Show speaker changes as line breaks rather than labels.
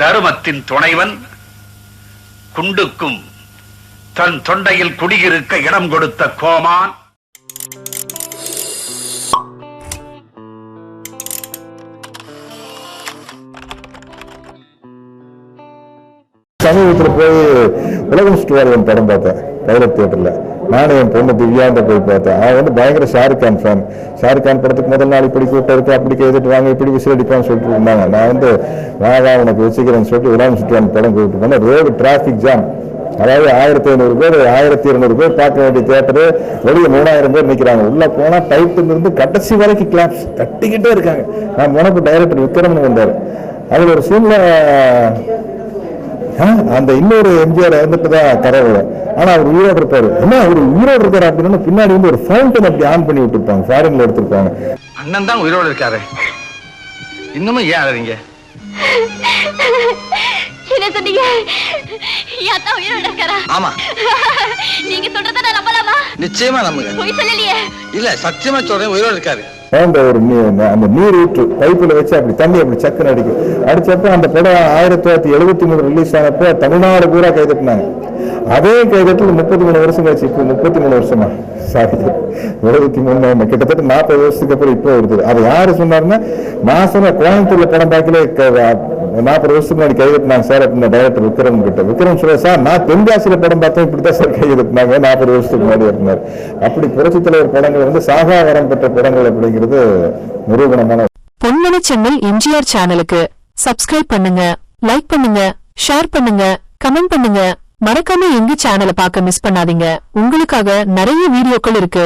தருமத்தின் துணைவன் குண்டுக்கும் தன் தொண்டையில் குடியிருக்க இடம் கொடுத்த கோமான்.
சமீபத்தில் போய் உலகம் சுற்றுவாரியன் படம் பார்த்தேன் பைரட் தியேட்டரில். நானும் என் பொண்ணு திவ்யாண்ட போய் பார்த்தேன். அவன் வந்து பயங்கர ஷாருக் கான் ஃபேன் ஷாருக் கான் படத்துக்கு முதல் நாள் இப்படி கூட்டம் இருக்கு அப்படி கேட்டுட்டு வாங்க இப்படி விசில் அடிப்பான்னு சொல்லிட்டு இருந்தாங்க. நான் வந்து வா உனக்கு வச்சுக்கிறேன்னு சொல்லிட்டு உலகம் சுற்றுவான் படம் கூப்பிட்டு போனேன் ரோடு டிராஃபிக் ஜாம் அதாவது ஆயிரத்தி ஐநூறு பேர் ஆயிரத்தி இருநூறு பேர் பார்க்க வேண்டிய தேட்டரு வெளியே மூணாயிரம் பேர் நிற்கிறாங்க உள்ள போனால் டைட்டில் இருந்து கடைசி வரைக்கும் கிளாப்ஸ் கட்டிக்கிட்டே இருக்காங்க. நான் போனப்போ டைரக்டர் விக்ரமன் வந்தார். அதுல ஒரு சீனில் அந்த இன்னொரு எம்ஜிஆர் வந்துட்டு தான் கரவு ஆனா அவர் உயிரோடு இருப்பாரு. என்ன அவர் உயிரோடு இருக்காரு அப்படின்னு பின்னாடி வந்து ஒரு ஃபவுண்டன் அப்படி ஆன் பண்ணி விட்டுருப்பாங்க. ஃபாரின்ல எடுத்திருப்பாங்க.
அண்ணன் தான் உயிரோடு இருக்காரு. இன்னமும் ஏன் அழறீங்க?
என்ன சொன்னீங்க? யாத்தா உயிரோட இருக்காரா?
ஆமா.
நீங்க சொல்றத நான் நம்பலாமா?
நிச்சயமா நம்புங்க.
பொய் சொல்லலையே.
இல்ல சத்தியமா சொல்றேன் உயிரோடு இருக்காரு.
அந்த ஒரு அந்த நீர் ஊற்று பைப்புல வச்சு அப்படி தண்ணி அப்படி சக்குன்னு அடிக்கும். அடிச்சப்ப அந்த படம் ஆயிரத்தி தொள்ளாயிரத்தி எழுபத்தி மூணு ரிலீஸ் ஆனப்போ தமிழ்நாடு பூரா கைதட்டினாங்க அதே கைதட்டில் முப்பத்தி மூணு வருஷம் கழிச்சு இப்போ முப்பத்தி மூணு வருஷமா? சாரி எழுபத்தி மூணு கிட்டத்தட்ட நாற்பது வருஷத்துக்கு அப்புறம் இப்போ வருது. அது யாரு சொன்னாருன்னா நான் சொன்ன கோயம்புத்தூர்ல படம் பார்க்கல நாற்பது வருஷத்துக்கு முன்னாடி கைதட்டினாங்க சார் அப்படின்னு டைரக்டர் விக்ரம் கிட்ட. விக்ரம் சொல்ல சார் நான் தென்காசியில படம் பார்த்தேன் இப்படித்தான் சார் கைதட்டினாங்க நாற்பது வருஷத்துக்கு முன்னாடி இருந்தார் அப்படி புரட்சி தலைவர் படங்கள் வந்து சாகாவரம் பெற்ற படங்கள் அப்படிங்கிறது நிரூபணமான
பொன்மன செம்மல் எம்ஜிஆர் சேனலுக்கு சப்ஸ்கிரைப் பண்ணுங்க லைக் பண்ணுங்க ஷேர் பண்ணுங்க கமெண்ட் பண்ணுங்க. மறக்காம எங்க சேனலை பார்க்க மிஸ் பண்ணாதீங்க. உங்களுக்காக நிறைய வீடியோக்கள் இருக்கு.